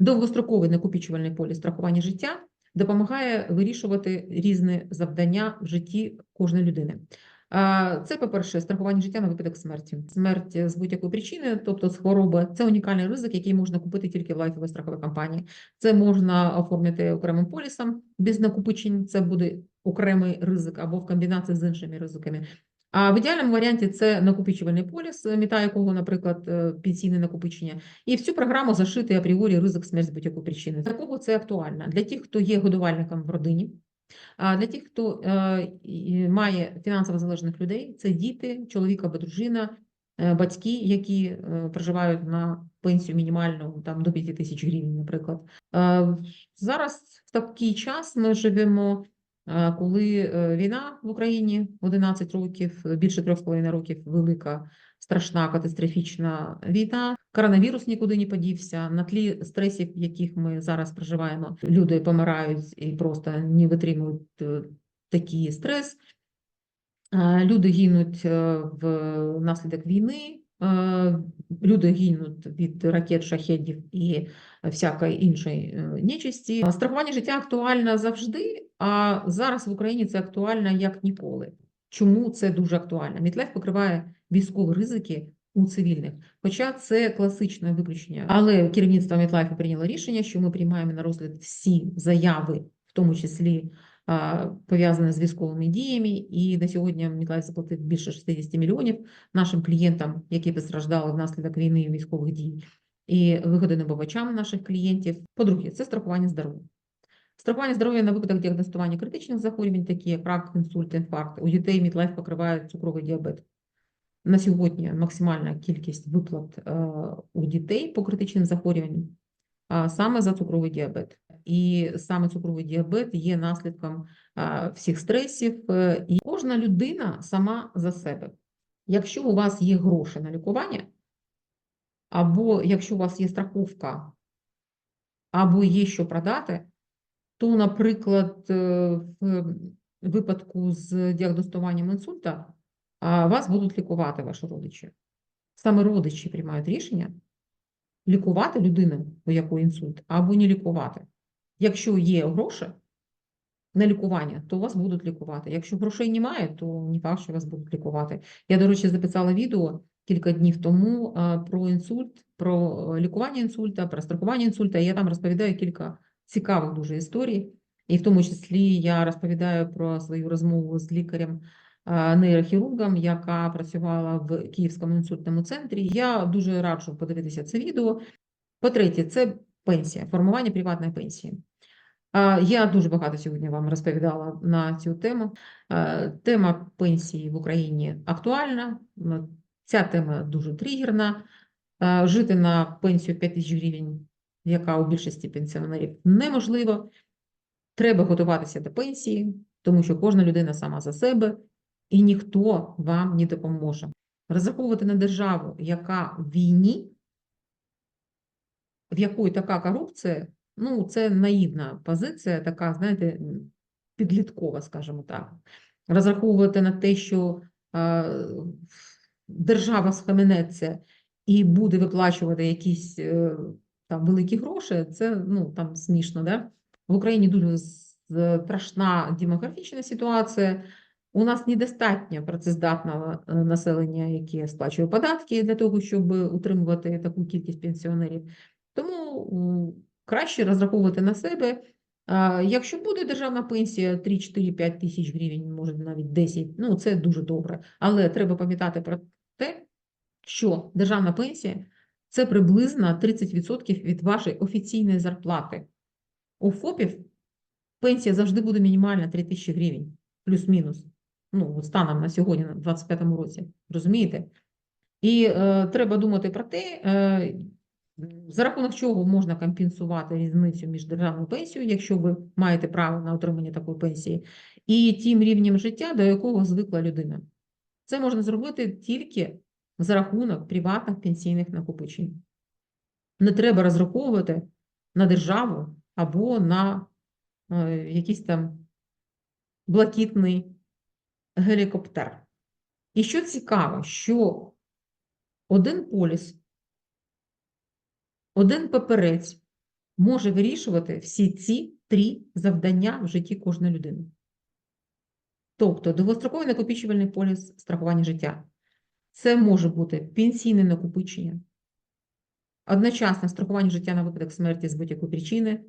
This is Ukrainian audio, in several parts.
Довгостроковий накопичувальний поліс страхування життя допомагає вирішувати різні завдання в житті кожної людини. Це, по-перше, страхування життя на випадок смерті. Смерть з будь-якої причини, тобто з хвороби, це унікальний ризик, який можна купити тільки в лайфовій страховій компанії. Це можна оформити окремим полісом без накопичень. Це буде окремий ризик або в комбінації з іншими ризиками. А в ідеальному варіанті це накопичувальний поліс, мета якого, наприклад, е, пенсійне накопичення, і в цю програму зашитий апріорі ризик смерті будь-якої причини. Для кого це актуально? Для тих, хто є годувальником в родині, а для тих, хто е, має фінансово залежних людей, це діти, чоловік або дружина, е, батьки, які е, проживають на пенсію мінімальну там до 5 тисяч гривень, наприклад. Е, Зараз в такий час ми живемо. Коли е, війна в Україні 11 років, більше 3,5 років, велика, страшна, катастрофічна війна, коронавірус нікуди не подівся. На тлі стресів, яких ми зараз проживаємо, люди помирають і просто не витримують е, такий стрес. Люди гинуть е, внаслідок війни, люди гинуть від ракет, шахедів і всякої іншої нечисті. Страхування життя актуально завжди, а зараз в Україні це актуально як ніколи. Чому це дуже актуально? Мітлайф покриває військові ризики у цивільних, хоча це класичне виключення. Але керівництво Мітлайфу прийняло рішення, що ми приймаємо на розгляд всі заяви, в тому числі а, пов'язане з військовими діями, і на сьогодні Мітлайф заплатив більше 60 мільйонів нашим клієнтам, які постраждали внаслідок війни і військових дій, і вигоди набувачам наших клієнтів. По-друге, це страхування здоров'я. Страхування здоров'я на випадок діагностування критичних захворювань, такі як рак, інсульт, інфаркт. У дітей Мітлайф покриває цукровий діабет. На сьогодні максимальна кількість виплат е, у дітей по критичним захворюванням саме за цукровий діабет. І саме цукровий діабет є наслідком а, всіх стресів, е, і кожна людина сама за себе. Якщо у вас є гроші на лікування, або якщо у вас є страховка, або є що продати, то, наприклад, е, в випадку з діагностуванням інсульта вас будуть лікувати ваші родичі. Саме родичі приймають рішення лікувати людину, у якої інсульт, або не лікувати. Якщо є гроші на лікування, то вас будуть лікувати. Якщо грошей немає, то не факт, що вас будуть лікувати. Я, до речі, записала відео кілька днів тому про інсульт, про е, лікування інсульта, про страхування інсульта. І я там розповідаю кілька цікавих дуже історій. І в тому числі я розповідаю про свою розмову з лікарем. Нейрохірургом, яка працювала в Київському інсультному центрі. Я дуже раджу подивитися це відео. По-третє, це пенсія, формування приватної пенсії. Я дуже багато сьогодні вам розповідала на цю тему. Тема пенсії в Україні актуальна. Ця тема дуже тригерна. Жити на пенсію 5 тисяч гривень, яка у більшості пенсіонерів неможливо. Треба готуватися до пенсії, тому що кожна людина сама за себе, і ніхто вам не допоможе. Розраховувати на державу, яка в війні, в якої така корупція, ну, це наївна позиція, така, знаєте, підліткова, скажімо так. Розраховувати на те, що е, держава схаменеться і буде виплачувати якісь е, там великі гроші, це ну, там смішно, да? В Україні дуже страшна демографічна ситуація. У нас недостатньо працездатного е, населення, яке сплачує податки для того, щоб утримувати таку кількість пенсіонерів. Тому краще розраховувати на себе. Якщо буде державна пенсія 3, 4, 5 тисяч гривень, може навіть 10, ну це дуже добре. Але треба пам'ятати про те, що державна пенсія це приблизно 30% від вашої офіційної зарплати. У ФОПів пенсія завжди буде мінімальна 3 тисячі гривень, плюс-мінус. Ну, станом на сьогодні, на 25-му році. Розумієте? І е, треба думати про те, е, за рахунок чого можна компенсувати різницю між державною пенсією, якщо ви маєте право на отримання такої пенсії, і тим рівнем життя, до якого звикла людина. Це можна зробити тільки за рахунок приватних пенсійних накопичень. Не треба розраховувати на державу або на е, якийсь там блакитний гелікоптер. І що цікаво, що один поліс, один паперець може вирішувати всі ці три завдання в житті кожної людини. Тобто довгостроковий накопичувальний поліс страхування життя. Це може бути пенсійне накопичення, одночасне страхування життя на випадок смерті з будь-якої причини,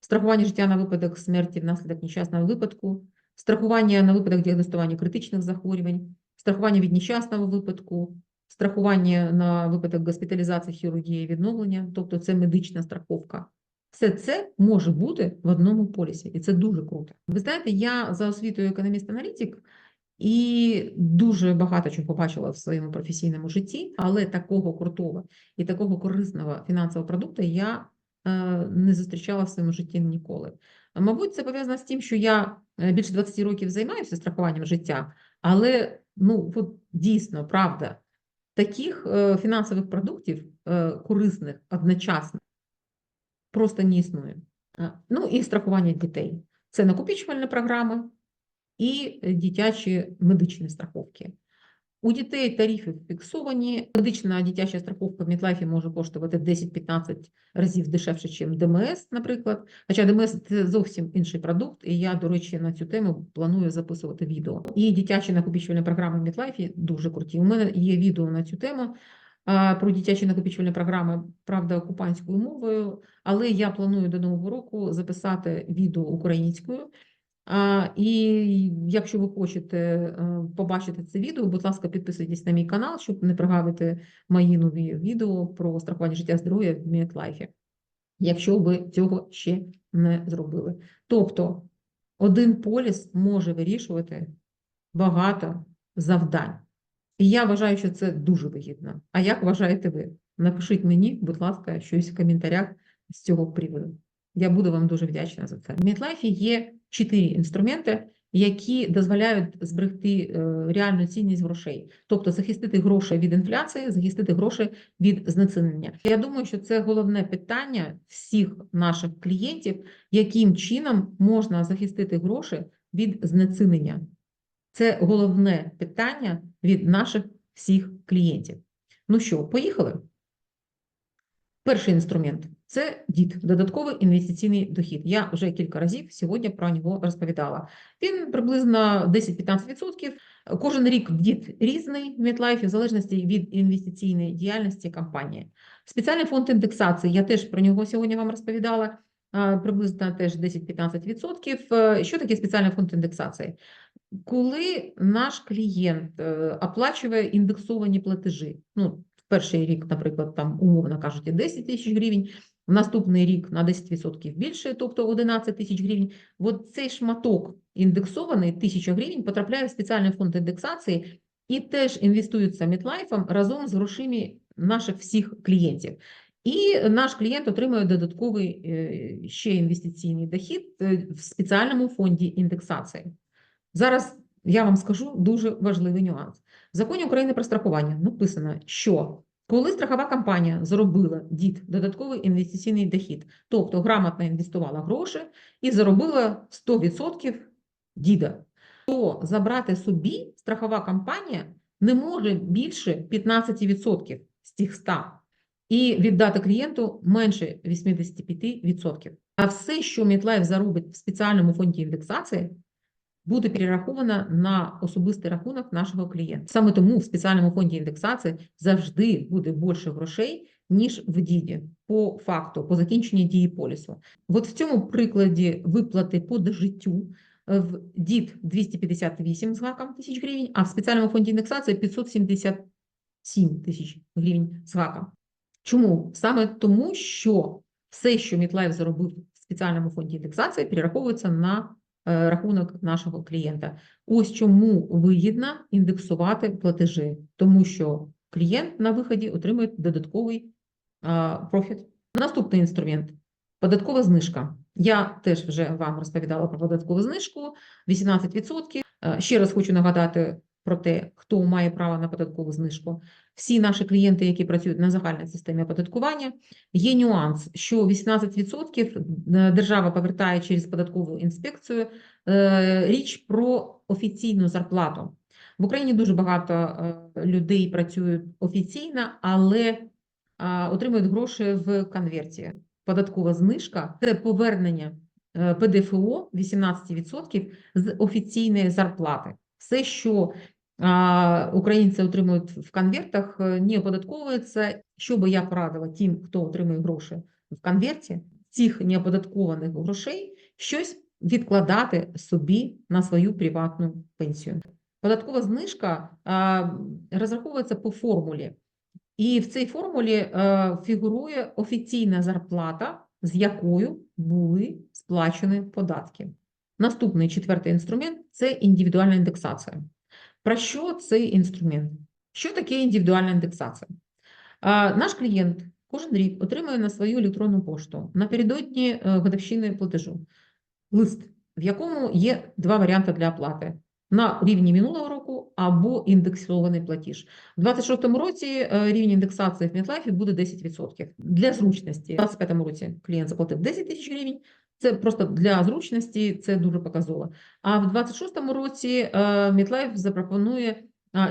страхування життя на випадок смерті внаслідок нещасного випадку, страхування на випадок діагностування критичних захворювань, страхування від нещасного випадку, страхування на випадок госпіталізації, хірургії відновлення, тобто це медична страховка. Все це може бути в одному полісі, і це дуже круто. Ви знаєте, я за освітою економіст-аналітик і дуже багато чого побачила в своєму професійному житті, але такого крутого і такого корисного фінансового продукту я е, не зустрічала в своєму житті ніколи. Мабуть, це пов'язано з тим, що я е, більше 20 років займаюся страхуванням життя, але ну от дійсно правда, таких е, фінансових продуктів корисних одночасно просто не існує. Ну і страхування дітей. Це накопичувальна програма і дитячі медичні страховки. У дітей тарифи фіксовані. Медична дитяча страховка в Мітлайфі може коштувати 10-15 разів дешевше, ніж ДМС, наприклад. Хоча ДМС це зовсім інший продукт, і я, до речі, на цю тему планую записувати відео. І дитячі накопичувальні програми в Мітлайфі дуже круті. У мене є відео на цю тему про дитячі накопичувальні програми, правда, окупанською мовою, але я планую до нового року записати відео українською. І якщо ви хочете е, побачити це відео, будь ласка, підписуйтесь на мій канал, щоб не прогавити мої нові відео про страхування життя здоров'я в Мітлайфі, якщо ви цього ще не зробили. Тобто один поліс може вирішувати багато завдань. І я вважаю, що це дуже вигідно. А як вважаєте ви? Напишіть мені, будь ласка, щось в коментарях з цього приводу. Я буду вам дуже вдячна за це. В Мітлайфі є чотири інструменти, які дозволяють зберегти е, реальну цінність грошей, тобто захистити гроші від інфляції, захистити гроші від знецінення. Я думаю, що це головне питання всіх наших клієнтів, яким чином можна захистити гроші від знецінення. Це головне питання від наших всіх клієнтів. Ну що, поїхали? Перший інструмент це ДІД, додатковий інвестиційний дохід. Я вже кілька разів сьогодні про нього розповідала. Він приблизно 10-15%. Кожен рік ДІД різний в MetLife в залежності від інвестиційної діяльності компанії. Спеціальний фонд індексації, я теж про нього сьогодні вам розповідала. Приблизно теж 10-15%. Що таке спеціальний фонд індексації? Коли наш клієнт е, оплачує індексовані платежі, ну, перший рік, наприклад, там умовно кажуть, 10 тисяч гривень, в наступний рік на 10% більше, тобто 11 тисяч гривень. От цей шматок індексований, 1000 гривень, потрапляє в спеціальний фонд індексації і теж інвестується Мітлайфом разом з грошима наших всіх клієнтів. І наш клієнт отримує додатковий е, ще інвестиційний дохід е, в спеціальному фонді індексації. Зараз я вам скажу дуже важливий нюанс. В законі України про страхування написано, що коли страхова компанія зробила дід додатковий інвестиційний дохід, тобто грамотно інвестувала гроші і заробила 100% діда, то забрати собі страхова компанія не може більше 15% з тих 100 і віддати клієнту менше 85%. А все, що MetLife заробить в спеціальному фонді індексації, буде перерахована на особистий рахунок нашого клієнта. Саме тому в спеціальному фонді індексації завжди буде більше грошей, ніж в діді, по факту, по закінченні дії полісу. От в цьому прикладі виплати по дожиттю в дід 258 з гаком тисяч гривень, а в спеціальному фонді індексації 577 тисяч гривень з гаком. Чому? Саме тому, що все, що Мітлайф заробив в спеціальному фонді індексації, перераховується на Е, рахунок нашого клієнта. Ось чому вигідно індексувати платежі, тому що клієнт на виході отримує додатковий профіт. Наступний інструмент податкова знижка. Я теж вже вам розповідала про податкову знижку 18%. Е, ще раз хочу нагадати про те, хто має право на податкову знижку. Всі наші клієнти, які працюють на загальній системі оподаткування, є нюанс, що 18% е, держава повертає через податкову інспекцію е, річ про офіційну зарплату. В Україні дуже багато е, людей працюють офіційно, але отримують гроші в конверті. податкова знижка це повернення ПДФО 18% з офіційної зарплати. Все, що українці отримують в конвертах, е, не оподатковується. Що би я порадила тим, хто отримує гроші в конверті, цих неоподаткованих грошей щось відкладати собі на свою приватну пенсію. Податкова знижка розраховується по формулі, і в цій формулі е, фігурує офіційна зарплата, з якою були сплачені податки. Наступний четвертий інструмент це індивідуальна індексація. Про що цей інструмент? Що таке індивідуальна індексація? Наш клієнт кожен рік отримує на свою електронну пошту напередодні е, годовщини платежу лист, в якому є два варіанти для оплати на рівні минулого року або індексований платіж. У 2026 році е, рівень індексації в MetLife буде 10%. Для зручності у 2025 році клієнт заплатив 10 тисяч гривень. Це просто для зручності, це дуже показово. А в 2026 році е, MetLife запропонує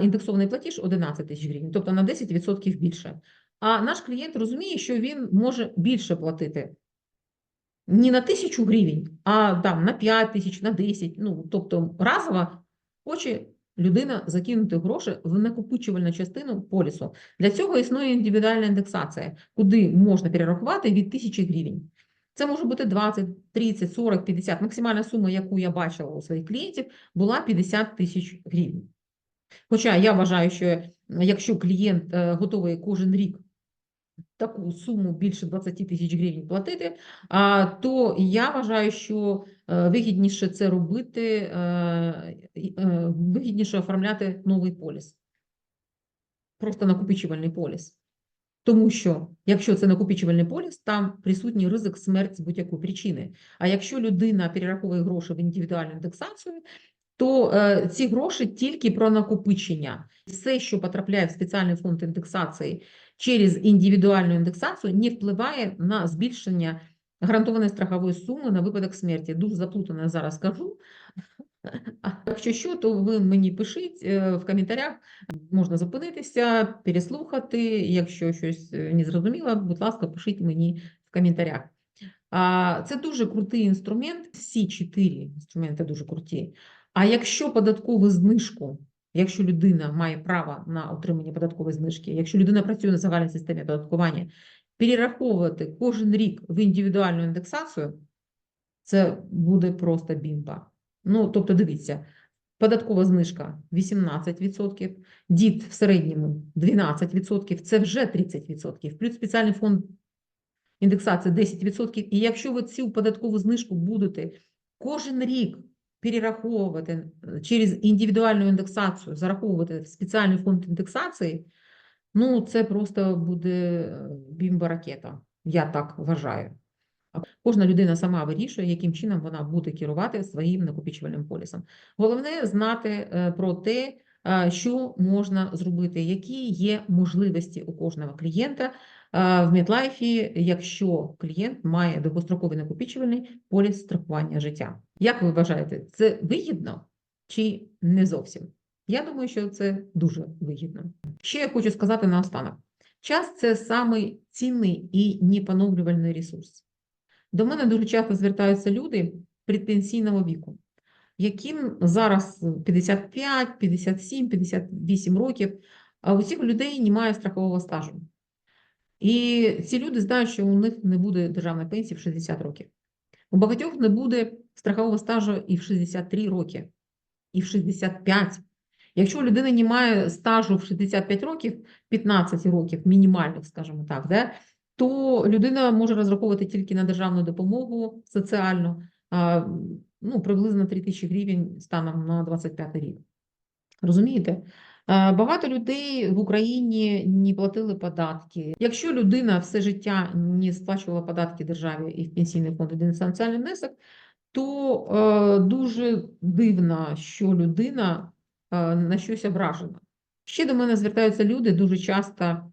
індексований платіж 11 тисяч гривень, тобто на 10% більше. А наш клієнт розуміє, що він може більше платити не на тисячу гривень, а там на 5 тисяч, на 10, ну, тобто разово хоче людина закинути гроші в накопичувальну частину полісу. Для цього існує індивідуальна індексація, куди можна перерахувати від тисячі гривень. Це може бути 20, 30, 40, 50. Максимальна сума, яку я бачила у своїх клієнтів, була 50 тисяч гривень. Хоча я вважаю, що якщо клієнт е, готовий кожен рік таку суму більше 20 тисяч гривень платити, то я вважаю, що е, вигідніше це робити, е, вигідніше оформляти новий поліс. Просто накопичувальний поліс. Тому що, якщо це накопичувальний поліс, там присутній ризик смерті з будь-якої причини. А якщо людина перераховує гроші в індивідуальну індексацію, то е, ці гроші тільки про накопичення. Все, що потрапляє в спеціальний фонд індексації через індивідуальну індексацію, не впливає на збільшення гарантованої страхової суми на випадок смерті. Дуже заплутано зараз скажу. А якщо що, то ви мені пишіть е, в коментарях, можна зупинитися, переслухати. Якщо щось е, не зрозуміло, будь ласка, пишіть мені в коментарях. Це дуже крутий інструмент. Всі чотири інструменти дуже круті. А якщо податкову знижку, якщо людина має право на отримання податкової знижки, якщо людина працює на загальній системі оподаткування, перераховувати кожен рік в індивідуальну індексацію, це буде просто бімба. Ну, тобто, дивіться, податкова знижка 18%, дід в середньому 12%, це вже 30%, плюс спеціальний фонд індексації 10%. І якщо ви цю податкову знижку будете кожен рік перераховувати е, через індивідуальну індексацію, зараховувати в спеціальний фонд індексації, ну це просто буде е, бімба-ракета. Я так вважаю. Кожна людина сама вирішує, яким чином вона буде керувати своїм накопичувальним полісом. Головне знати е, про те, що можна зробити, які є можливості у кожного клієнта в Медлайфі, якщо клієнт має довгостроковий накопичувальний поліс страхування життя. Як ви вважаєте, це вигідно чи не зовсім? Я думаю, що це дуже вигідно. Ще я хочу сказати наостанок: час це самий цінний і непоновлювальний ресурс. До мене дуже часто звертаються люди предпенсійного віку, яким зараз 55, 57, 58 років, а у цих людей немає страхового стажу. І ці люди знають, що у них не буде державної пенсії в 60 років. У багатьох не буде страхового стажу і в 63 роки, і в 65. Якщо у людини немає стажу в 65 років, 15 років, мінімальних, скажімо так, да, то людина може розраховувати тільки на державну допомогу соціальну, ну, приблизно 3 тисячі гривень станом на 25 рік. Розумієте? Багато людей в Україні не платили податки. Якщо людина все життя не сплачувала податки державі і в пенсійний фонд один соціальний внесок, то е, дуже дивно, що людина е, на щось ображена. Ще до мене звертаються люди дуже часто,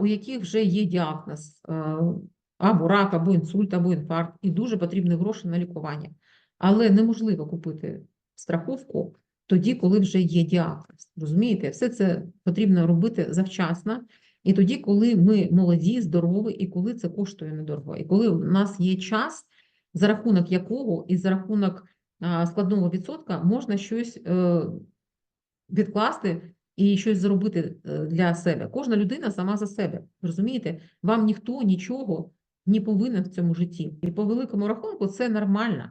у яких вже є діагноз е, або рак, або інсульт, або інфаркт, і дуже потрібні гроші на лікування. Але неможливо купити страховку тоді, коли вже є діагноз. Розумієте, все це потрібно робити завчасно. І тоді, коли ми молоді, здорові, і коли це коштує недорого, і коли в нас є час, за рахунок якого і за рахунок складного відсотка можна щось е, відкласти і щось зробити е, для себе. Кожна людина сама за себе. Розумієте? Вам ніхто нічого не повинен в цьому житті. І по великому рахунку це нормально.